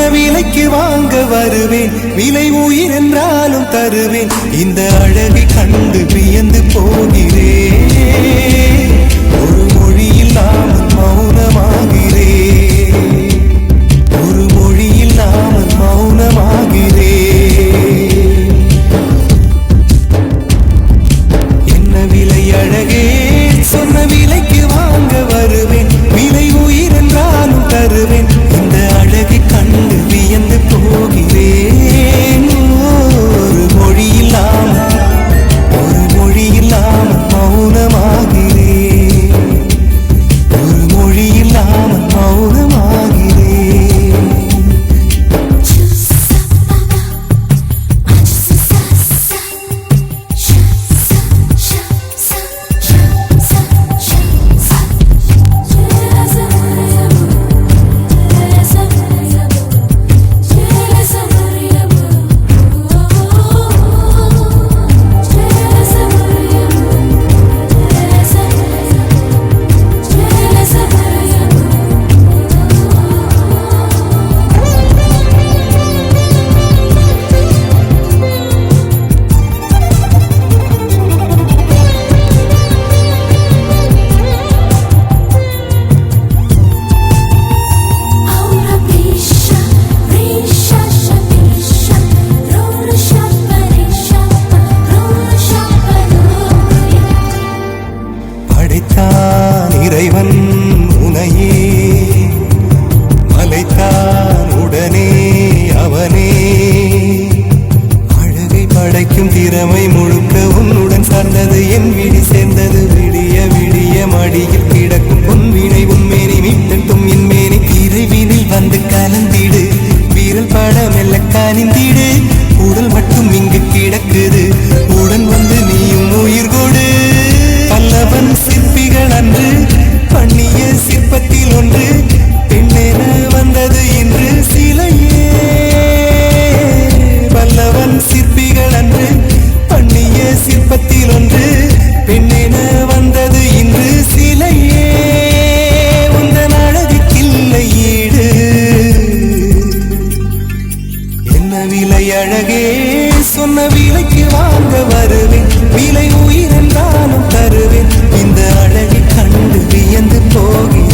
சொன்ன விலைக்கு வாங்க வருவேன்? விலை உயிர் என்றாலும் தருவேன். இந்த அழகை கண்டு வியந்து போகிறேன். படைத்தான் இறைவன் உனையே. மலைத்தான் உடனே அவனே. அழகை படைக்கும் திறமை முழுக்க உன்னுடன் சார்ந்தது. என் விழி சேர்ந்தது விடிய விடிய மடியில் கிடக்கும். உன் வினை உன் மேனி மீட்டட்டும் என் மேனி. இறைவினில் வந்து கலந்திடு. என வந்தது இன்று சிலையே. உந்தன் அழகுக்கில்லை ஈடு என்ன விலை அழகே? சொன்ன விலைக்கு வாங்க வருவேன். விலை உயிரென்றாலும் தருவேன். இந்த அழகை கண்டு வியந்து போகிறேன்.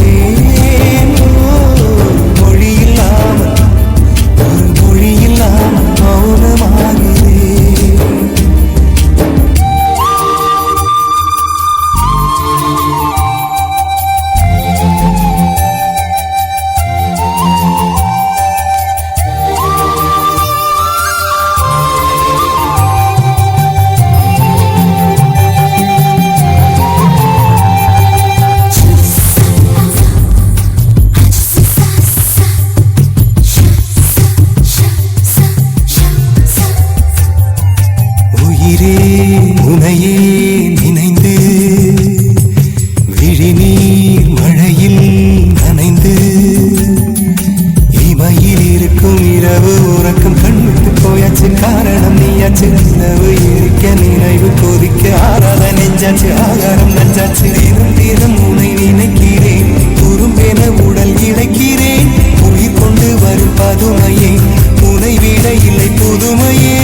நஞ்சாச்சு ஆகாரம் நஞ்சாச்சு. தினம் தினம் உனை நினைக்கிறேன். குறும்பென உடல் இழைக்கிறேன். உயிர் கொண்டு வரும் பதுமையே. உனை விட இல்லை புதுமையே.